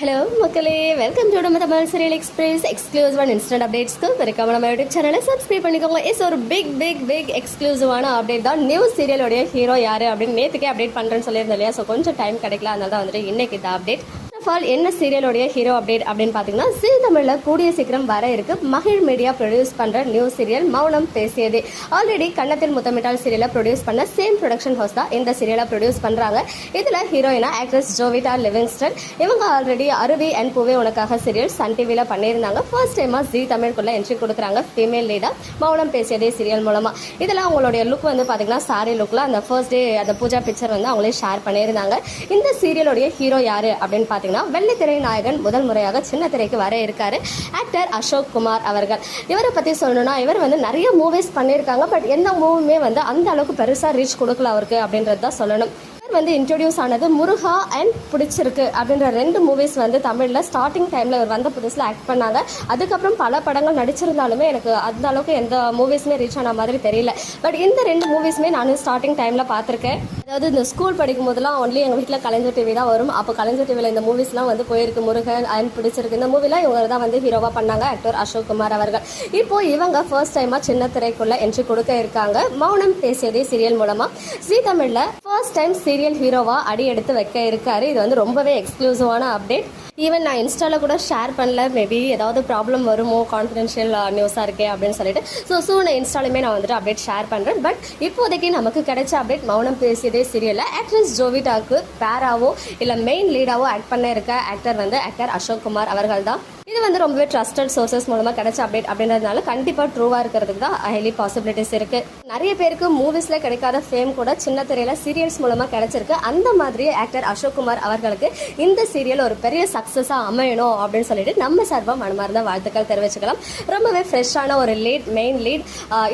Hello மக்களே. Welcome to நம்ம Tamil serial express எக்ஸ்க்ளூசிவான இன்ஸ்டன்ட் அப்டேட்ஸ்க்கு மறக்காம நம்ம யூடியூப் சேனலை சப்ஸ்கிரைப் பண்ணிக்கோங்க. இஸ் ஒரு பிக் பிக் பிக் எக்ஸ்க்ளூசிவான அப்டேட் தான் நியூ சீரியலோடைய ஹீரோ யார் அப்படின்னு நேற்றுக்கே அப்டேட் பண்ணுறேன்னு சொல்லியிருந்தேன் இல்லையா? ஸோ கொஞ்சம் டைம் கிடைக்கல. அதனால தான் வந்துட்டு இன்னைக்கு இந்த அப்டேட் ஆஃப் ஆல் என்ன சீரியலுடைய ஹீரோ அப்டேட் அப்படின்னு பார்த்தீங்கன்னா சீ தமிழில் கூடிய சீக்கிரம் வர இருக்கு. மகிழ் மீடியா ப்ரொடியூஸ் பண்ணுற new serial Mounam Pesiyadhe. Already கன்னத்தில் முத்தமிட்டால் சீரியலை ப்ரொடியூஸ் பண்ண சேம் ப்ரொடக்ஷன் ஹவுஸ் தான் இந்த சீரியலை ப்ரொடியூஸ் பண்ணுறாங்க இதில் ஹீரோயினா ஆக்ட்ரஸ் ஜோவிதா லிவிங்ஸ்டன். இவங்க already Aruvi and Poove Unakkaga serial Sun டிவியில் பண்ணியிருந்தாங்க. ஃபர்ஸ்ட் டைமாக ஜி தமிழ்குள்ள என்ட்ரி கொடுக்குறாங்க. ஃபீமேல் லீடாக மௌனம் பேசியதே சீரியல் மூலமாக இதில் அவங்களுடைய லுக் வந்து பார்த்தீங்கன்னா சாரி லுக்கில் அந்த ஃபர்ஸ்ட் டே அந்த பூஜா பிக்சர் வந்து அவங்களே ஷேர் பண்ணியிருந்தாங்க. இந்த சீரியலுடைய ஹீரோ யார் அப்படின்னு பார்த்தீங்கன்னா வெள்ளித்திரை நாயகன் முதல் முறையாக சின்ன திரைக்கு வர இருக்காரு. ஆக்டர் அசோக் குமார் அவர்கள். இவரை பற்றி சொல்லணும்னா இவர் வந்து நிறைய மூவிஸ் பண்ணியிருக்காங்க பட் எந்த மூவியுமே வந்து அந்த அளவுக்கு பெருசாக ரீச் கொடுக்கல அவருக்கு அப்படின்றது தான் சொல்லணும். இவர் வந்து இன்ட்ரடியூஸ் ஆனது முருகா அண்ட் பிடிச்சிருக்கு அப்படின்ற ரெண்டு மூவிஸ் வந்து தமிழில் ஸ்டார்டிங் டைமில் இவர் வந்த புதுசில் ஆக்ட் பண்ணாங்க. அதுக்கப்புறம் பல படங்கள் நடிச்சிருந்தாலுமே எனக்கு அந்த அளவுக்கு எந்த மூவிஸுமே ரீச் ஆன மாதிரி தெரியல. பட் இந்த ரெண்டு மூவிஸுமே நான் ஸ்டார்டிங் டைமில் பார்த்துருக்கேன். அதாவது இந்த ஸ்கூல் படிக்கும் போதெல்லாம் ஒன்லி எங்கள் வீட்டில் கலைஞர் டிவி தான் வரும். அப்போ கலைஞர் டிவியில் இந்த மூவிஸ்லாம் வந்து போயிருக்கு. முருகன் அண்ட் பிடிச்சிருக்கு. இந்த மூவிலாம் இவங்க தான் வந்து ஹீரோவாக பண்ணாங்க. ஆக்டர் அசோக் குமார் அவர்கள். இப்போ இவங்க ஃபர்ஸ்ட் டைமாக சின்ன திரைக்குள்ளே என்ட்ரி கொடுக்க இருக்காங்க. மௌனம் பேசியதே சீரியல் மூலமாக ஜி தமிழில் ஃபர்ஸ்ட் டைம் சீரியல் ஹீரோவாக அடி எடுத்து வைக்க இருக்காரு. இது வந்து ரொம்பவே எக்ஸ்க்ளூசிவான அப்டேட் ஈவன் நான் இன்ஸ்டாவில் கூட ஷேர் பண்ணல. மேபி ஏதாவது ப்ராப்ளம் வருமோ கான்ஃபிடென்ஷியல் நியூஸாக uh, இருக்கே அப்படின்னு சொல்லிட்டு. ஸோ சூன் இன்ஸ்டாலுமே நான் வந்துட்டு அப்டேட் ஷேர் பண்ணுறேன் பட் இப்போதைக்கு நமக்கு கிடைச்ச அப்டேட் மௌனம் பேசியதே சீரியலில் ஆக்ட்ரஸ் ஜோவிட்டாக்கு பேராவோ இல்லை மெயின் லீடாவோ ஆக்ட் பண்ண இருக்க ஆக்டர் வந்து ஆக்டர் அசோக் குமார் அவர்கள் தான் இது வந்து ரொம்பவே ட்ரஸ்டட் சோர்சஸ் மூலமாக கிடைச்ச அப்டேட் அப்படின்றதுனால கண்டிப்பாக ட்ரூவாக இருக்கிறதுக்கு தான் ஹைலி பாசிபிலிட்டிஸ் இருக்குது நிறைய பேருக்கு மூவிஸில் கிடைக்காத ஃபேம் கூட சின்ன திரையில் சீரியல்ஸ் மூலமாக கிடைச்சிருக்கு. அந்த மாதிரி ஆக்டர் அசோக் குமார் அவர்களுக்கு இந்த சீரியல் ஒரு பெரிய சக்ஸஸாக அமையணும் அப்படின்னு சொல்லிட்டு நம்ம சார்பாக மனமார்ந்த வாழ்த்துக்கள் தெரிவிச்சுக்கலாம். ரொம்பவே ஃப்ரெஷ்ஷான ஒரு லீட் மெயின் லீட்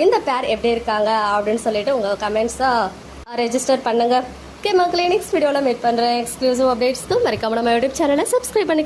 இந்த பேர் எப்படி இருக்காங்க அப்படின்னு சொல்லிட்டு உங்கள் கமெண்ட்ஸாக ரெஜிஸ்டர் பண்ணுங்க. ஓகே மக்களே நெக்ஸ்ட் வீடியோவில் மீட் பண்ணுறேன் எக்ஸ்க்ளூசிவ் அப்டேட்ஸ்க்கு மறக்காம நம்ம யூடியூப் சேனலை சப்ஸ்கிரைப் பண்ணி